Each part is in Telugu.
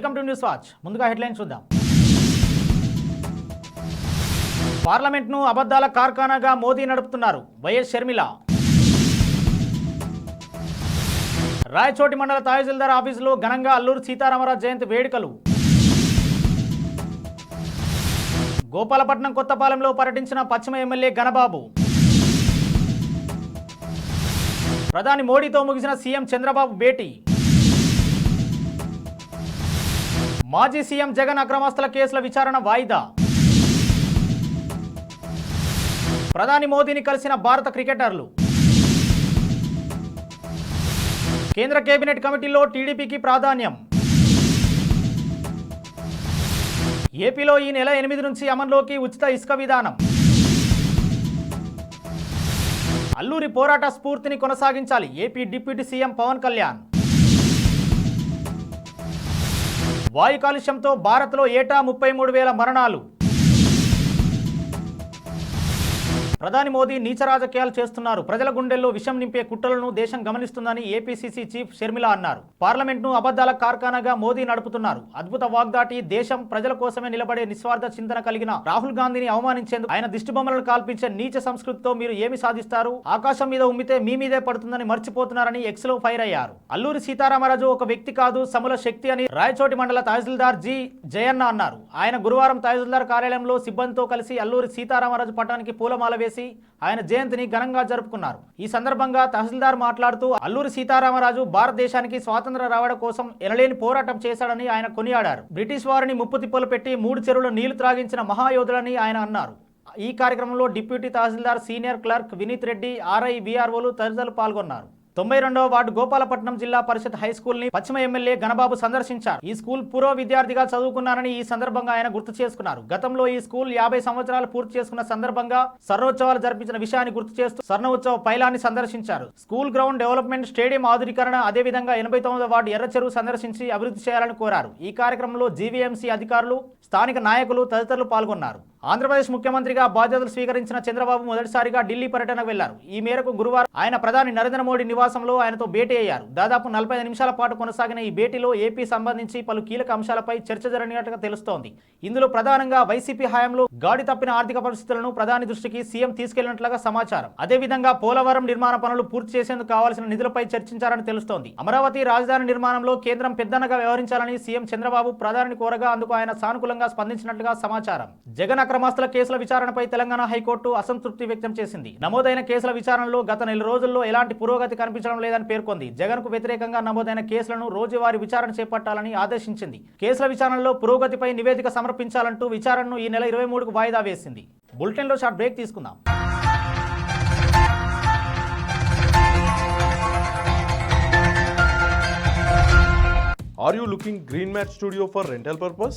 Welcome to News Watch. ముందుగా హెడ్లైన్ చూద్దాం. పార్లమెంట్ను అబద్ధాల కార్ఖానాగా మోదీ నడుపుతున్నారు వైఎస్ షర్మిల. రాయచోటి మండల తహసీల్దార్ ఆఫీసులో ఘనంగా అల్లూరు సీతారామరాజు జయంతి వేడుకలు. గోపాలపట్నం కొత్తపాలెంలో పర్యటించిన పశ్చిమ ఎమ్మెల్యే గణబాబు ప్రధాని మోడీతో ముగిసిన సీఎం చంద్రబాబు భేటీ. మాజీ సీఎం జగన్ అక్రమాస్తుల కేసుల విచారణ వాయిదా. ప్రధాని మోదీని కలిసిన భారత క్రికెటర్లు. కేంద్ర కేబినెట్ కమిటీలో టీడీపీకి ప్రాధాన్యం. ఏపీలో ఈ నెల ఎనిమిది నుంచి అమల్లోకి ఉచిత ఇసుక విధానం. అల్లూరి పోరాట స్ఫూర్తిని కొనసాగించాలి. AP deputy CM Pawan Kalyan. వాయు కాలుష్యంతో భారత్లో ఏటా ముప్పై మూడు వేల మరణాలు? ప్రధాని మోదీ నీచ రాజకీయాలు చేస్తున్నారు. ప్రజల గుండెల్లో విషం నింపే కుట్రలను దేశం గమనిస్తుందని ఏపీసీసీ చీఫ్ షర్మిల అన్నారు. పార్లమెంట్ను అబద్ధాల కార్ఖానాగా మోదీ నడుపుతున్నారు. అద్భుత వాగ్దాటి దేశం ప్రజల కోసమే నిలబడే నిస్వార్థ చింతన కలిగిన రాహుల్ గాంధీని అవమానించేందుకు ఆయన దిష్టిబొమ్మలను కాల్పించే నీచ సంస్కృతితో మీరు ఏమి సాధిస్తారు? ఆకాశం మీద ఉమ్మితే మీ మీదే పడుతుందని మర్చిపోతున్నారని ఎక్స్లో ఫైర్ అయ్యారు. అల్లూరి సీతారామరాజు ఒక వ్యక్తి కాదు సమూల శక్తి అని రాయచోటి మండల తహసీల్దార్ జి జయన్న అన్నారు. ఆయన గురువారం తహసీల్దార్ కార్యాలయంలో సిబ్బందితో కలిసి అల్లూరి సీతారామరాజు పటానికి పూలమాల వేసి ఆయన జయంతిని ఘనంగా జరుపుకున్నారు. ఈ సందర్భంగా తహసీల్దార్ మాట్లాడుతూ అల్లూరి సీతారామరాజు భారతదేశానికి స్వాతంత్ర రావడం కోసం ఎనలేని పోరాటం చేశాడని ఆయన కొనియాడారు. బ్రిటిష్ వారిని ముప్పు తిప్పలు పెట్టి మూడు చెరువుల నీళ్ళు త్రాగించిన మహాయోధులని ఆయన అన్నారు. ఈ కార్యక్రమంలో deputy tahsildar senior clerk Vineeth Reddy RI బీఆర్ఓలు తదితరులు పాల్గొన్నారు. తొంభై రెండవ వార్డు గోపాలపట్నం జిల్లా పరిషత్ హై స్కూల్ని పశ్చిమ ఎమ్మెల్యే గణబాబు సందర్శించారు. ఈ స్కూల్ పూర్వ విద్యార్థిగా చదువుకున్నారని ఈ సందర్భంగా ఆయన గుర్తు చేసుకున్నారు. గతంలో ఈ స్కూల్ యాభై సంవత్సరాలు పూర్తి చేసుకున్న సందర్భంగా స్వర్ణోత్సవాలు జరిపించిన విషయాన్ని గుర్తు చేస్తూ స్వర్ణ ఉత్సవ పైలాన్ని సందర్శించారు. స్కూల్ గ్రౌండ్ డెవలప్మెంట్ స్టేడియం ఆధునీకరణ అదేవిధంగా ఎనభై తొమ్మిదవ వార్డు ఎర్ర చెరువు సందర్శించి అభివృద్ధి చేయాలని కోరారు. ఈ కార్యక్రమంలో జీవీఎంసీ అధికారులు స్థానిక నాయకులు తదితరులు పాల్గొన్నారు. ఆంధ్రప్రదేశ్ ముఖ్యమంత్రిగా బాధ్యతలు స్వీకరించిన చంద్రబాబు మొదటిసారిగా ఢిల్లీ పర్యటనకు వెళ్ళారు. ఈ మేరకు గురువారం ఆయన ప్రధాని నరేంద్ర మోడీ నివాసంలో ఆయనతో భేటీ అయ్యారు. దాదాపు నలభై నిమిషాల పాటు కొనసాగిన ఈ భేటీలో ఏపీ సంబంధించి పలు కీలక అంశాలపై చర్చ జరిగినట్టుగా తెలుస్తోంది. ఇందులో ప్రధానంగా వైసీపీ హయాంలో గాడి తప్పిన ఆర్థిక పరిస్థితులను ప్రధాని దృష్టికి సీఎం తీసుకెళ్ళినట్లుగా సమాచారం. అదేవిధంగా పోలవరం నిర్మాణ పనులు పూర్తి చేసేందుకు కావాల్సిన నిధులపై చర్చించారని తెలుస్తోంది. అమరావతి రాజధాని నిర్మాణంలో కేంద్రం పెద్దనగా వ్యవహరించాలని సీఎం చంద్రబాబు ప్రధాని కోరగా అందుకు ఆయన సానుకూలంగా స్పందించినట్లుగా సమాచారం. జగన్ అక్రమాస్తుల కేసుల విచారణపై తెలంగాణ హైకోర్టు అసంతృప్తి వ్యక్తం చేసింది. నమోదైన కేసుల విచారణలో గత నెల రోజుల్లో ఎలాంటి పురోగతి కనిపించడం లేదని పేర్కొంది. జగన్కు వ్యతిరేకంగా నమోదైన కేసులను రోజువారీ విచారణ చేపట్టాలని ఆదేశించింది. కేసుల విచారణలో పురోగతిపై నివేదిక సమర్పించాలంటూ విచారణను ఈ నెల ఇరవై మూడుకు వాయిదా వేసింది. బులెటిన్లో షార్ట్ బ్రేక్ తీసుకుందాం. Are you looking Green Mat Studio for rental purpose?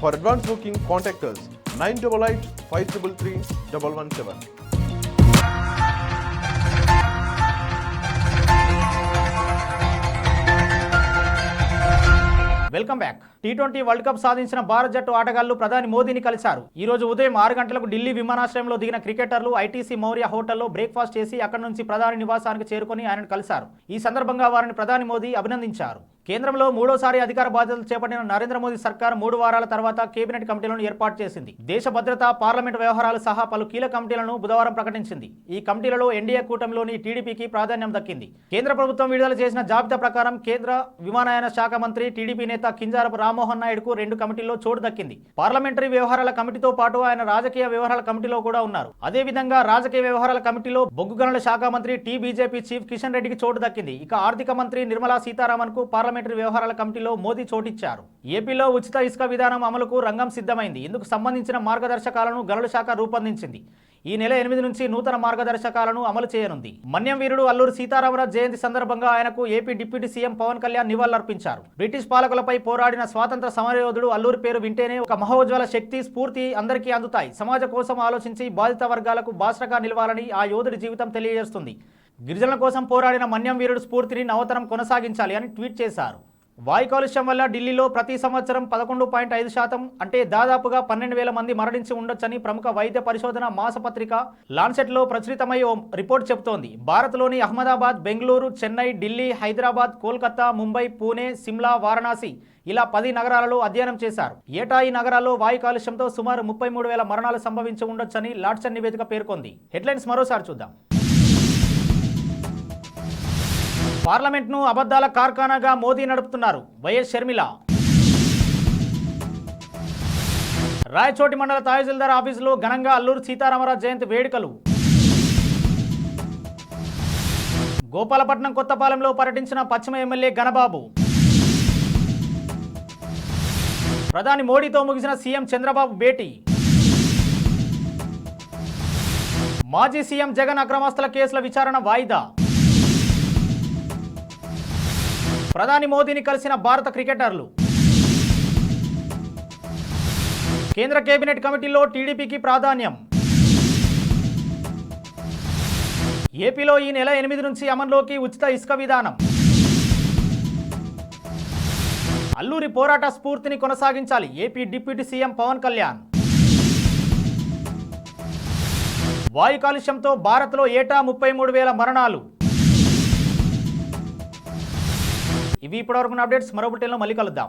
For advance booking, contact us 988 533 117. Welcome back. T twenty World Cup సాధించిన భారత్ జట్టు ఆటగాళ్ళు ప్రధాని మోదీని కలిశారు. ఈ రోజు ఉదయం ఆరు గంటలకు ఢిల్లీ విమానాశ్రయంలో దిగిన క్రికెటర్లు ఐటీసీ మౌర్య హోటల్లో బ్రేక్ఫాస్ట్ చేసి అక్కడి నుంచి ప్రధాని నివాసానికి చేరుకొని ఆయనను కలిశారు. ఈ సందర్భంగా వారిని ప్రధాని మోదీ అభినందించారు. కేంద్రంలో మూడోసారి అధికార బాధ్యతలు చేపట్టిన నరేంద్ర మోదీ సర్కార్ మూడు వారాల తర్వాత కేబినెట్ కమిటీలను ఏర్పాటు చేసింది. దేశ భద్రత పార్లమెంట్ వ్యవహారాలు సహా పలు కీలక కమిటీలను బుధవారం ప్రకటించింది. ఈ కమిటీలలో ఎన్డీఏ కూటమిలోని టీడీపీకి ప్రాధాన్యం దక్కింది. కేంద్ర ప్రభుత్వం విడుదల చేసిన జాబితా ప్రకారం కేంద్ర విమానయాన శాఖ మంత్రి టీడీపీ నేత కింజారపు రామ్మోహన్ నాయుడుకు రెండు కమిటీల్లో చోటు దక్కింది. పార్లమెంటరీ వ్యవహారాల కమిటీతో పాటు ఆయన రాజకీయ వ్యవహారాల కమిటీలో కూడా ఉన్నారు. అదేవిధంగా రాజకీయ వ్యవహారాల కమిటీలో బొగ్గు గనుల శాఖ మంత్రి టీ బీజేపీ చీఫ్ కిషన్ రెడ్డికి చోటు దక్కింది. ఇక ఆర్థిక మంత్రి నిర్మలా సీతారామన్కు పార్లమెంటరీ వ్యవహారాల కమిటీలో మోదీ చోటిచ్చారు. ఏపీలో ఉచిత ఇసుక విధానం అమలుకు రంగం సిద్ధమైంది. ఇందుకు సంబంధించిన మార్గదర్శకాలను గనుల శాఖ రూపొందించింది. ఈ నెల ఎనిమిది నుంచి నూతన మార్గదర్శకాలను అమలు చేయనుంది. మన్యం వీరుడు అల్లూరు సీతారామరాజు జయంతి సందర్భంగా ఆయనకు AP deputy CM Pawan Kalyan నివాళులర్పించారు. బ్రిటిష్ పాలకులపై పోరాడిన స్వాతంత్ర సమరయోధుడు అల్లూరి పేరు వింటేనే ఒక మహోజ్వల శక్తి స్ఫూర్తి అందరికీ అందుతాయి. సమాజ కోసం ఆలోచించి బాధిత వర్గాలకు బాసరగా నిలవాలని ఆ యోధుడి జీవితం తెలియజేస్తుంది. గిరిజనుల కోసం పోరాడిన మన్యం వీరుడు స్ఫూర్తిని నవతరం కొనసాగించాలి అని ట్వీట్ చేశారు. వాయు కాలుష్యం వల్ల ఢిల్లీలో ప్రతి సంవత్సరం పదకొండు పాయింట్ ఐదు శాతం అంటే దాదాపుగా పన్నెండు వేల మంది మరణించి ఉండొచ్చని ప్రముఖ వైద్య పరిశోధన మాసపత్రిక లాన్సెట్లో ప్రచురితమై ఓ రిపోర్ట్ చెబుతోంది. భారత్లోని అహ్మదాబాద్ బెంగళూరు చెన్నై ఢిల్లీ హైదరాబాద్ కోల్కతా ముంబై పూణే సిమ్లా వారణాసి ఇలా పది నగరాలలో అధ్యయనం చేశారు. ఏటా ఈ నగరాల్లో వాయు కాలుష్యంతో సుమారు ముప్పై మూడు వేల మరణాలు సంభవించి ఉండొచ్చని లాట్సన్ నివేదిక పేర్కొంది. హెడ్లైన్స్ మరోసారి చూద్దాం. పార్లమెంట్ను అబద్ధాల కార్ఖానాగా మోదీ నడుపుతున్నారు వైఎస్ షర్మిల. రాయచోటి మండల తహసీల్దార్ ఆఫీసులో ఘనంగా అల్లూరు సీతారామరాజు జయంతి వేడుకలు. గోపాలపట్నం కొత్తపాలెంలో పర్యటించిన పశ్చిమ ఎమ్మెల్యే గణబాబు ప్రధాని మోడీతో ముగిసిన సీఎం చంద్రబాబు భేటీ. మాజీ సీఎం జగన్ అక్రమాస్తుల కేసుల విచారణ వాయిదా. ప్రధాని మోదీని కలిసిన భారత క్రికెటర్లు. కేంద్ర కేబినెట్ కమిటీలో టీడీపీకి ప్రాధాన్యం. ఏపీలో ఈ నెల ఎనిమిది నుంచి అమల్లోకి ఉచిత ఇసుక విధానం. అల్లూరి పోరాట స్ఫూర్తిని కొనసాగించాలి AP deputy CM Pawan Kalyan. వాయు కాలుష్యంతో భారత్లో ఏటా ముప్పై మూడు వేల మరణాలు. ఇవి ఇప్పటివరకు అప్డేట్స్ మరో బుట్టెల్లో మళ్ళీ కలుద్దాం.